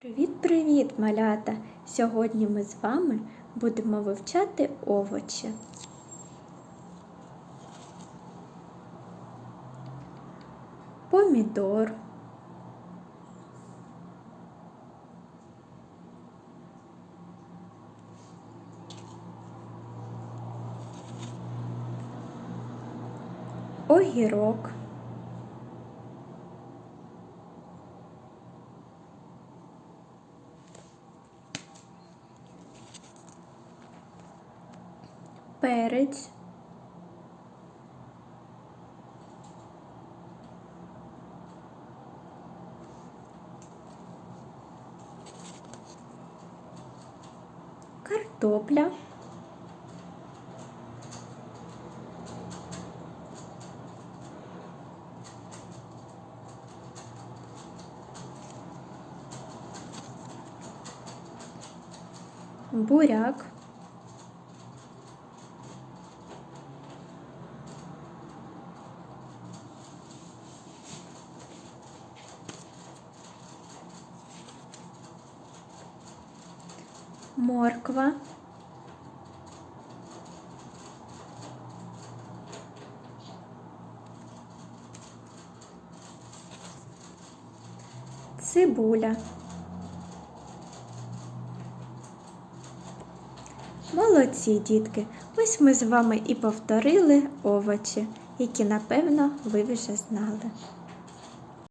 Привіт-привіт, малята! Сьогодні ми з вами будемо вивчати овочі. Помідор, огірок, перець, картопля, буряк, морква, цибуля. Молодці, дітки! Ось ми з вами і повторили овочі, які, напевно, ви вже знали.